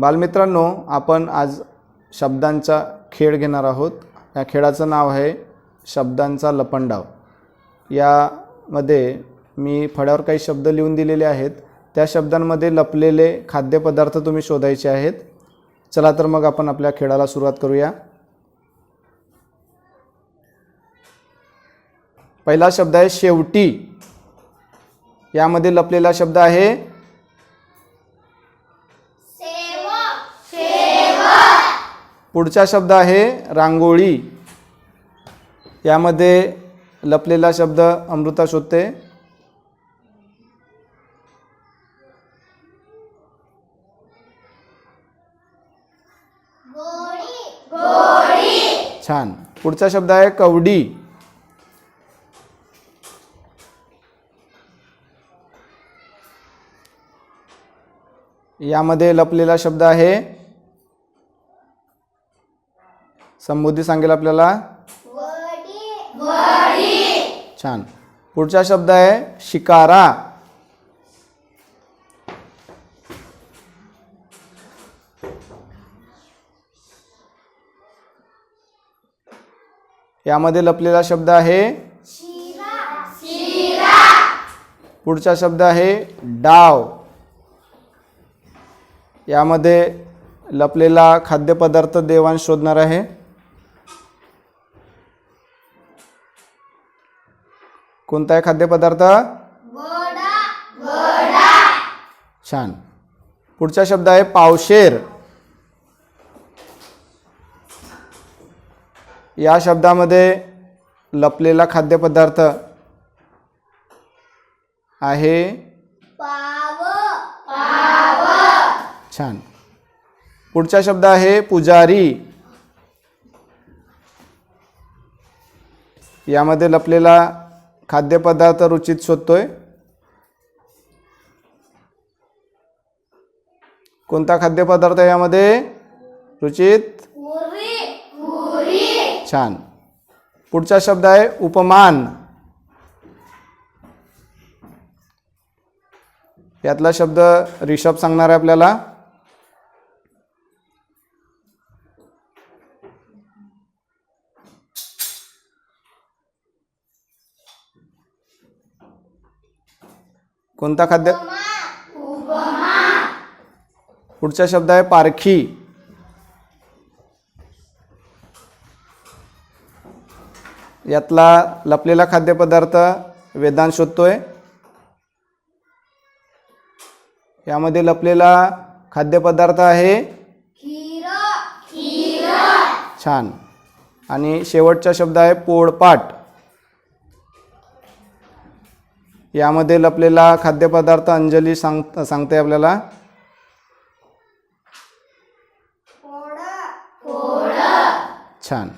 बालमित्रांनो आपण आज शब्दांचा खेळ घेणार आहोत. या खेळाचं नाव आहे शब्दांचा लपंडाव. यामध्ये मी फळ्यावर काही शब्द लिहून दिलेले आहेत. त्या शब्दांमध्ये लपलेले खाद्यपदार्थ तुम्ही शोधायचे आहेत. चला तर मग आपण आपल्या खेळाला सुरुवात करूया. पहिला शब्द आहे शेवटी. यामध्ये लपलेला शब्द आहे पुढचा शब्द आहे रांगोळी. यामध्ये लपलेला शब्द अमृता शोधते. छान. पुढचा शब्द आहे कवडी. यामध्ये लपलेला शब्द आहे समृद्धी सांगेल आपल्याला? छान. पुढचा शब्द आहे शिकारा. यामध्ये लपलेला शब्द आहे पुढचा शब्द आहे डाव. यामध्ये लपलेला खाद्यपदार्थ देवांश शोधणार आहे. कोणता आहे खाद्यपदार्थ छान. पुढचा शब्द आहे पावशेर. या शब्दामध्ये लपलेला खाद्यपदार्थ आहे छान. पुढचा शब्द आहे पुजारी. यामध्ये लपलेला खाद्यपदार्थ रुचित शोधतोय. कोणता खाद्यपदार्थ आहे यामध्ये रुचित? छान. पुढचा शब्द आहे उपमान. यातला शब्द रिषभ सांगणार आहे आपल्याला. कोणता खाद्य? पुढचा शब्द आहे पारखी. यातला लपलेला खाद्यपदार्थ वेदांत शोधतोय. यामध्ये लपलेला खाद्यपदार्थ आहे छान. आणि शेवटचा शब्द आहे पोळपाट. यामध्ये लपलेला खाद्यपदार्थ अंजली सांग सांगते आपल्याला. छान.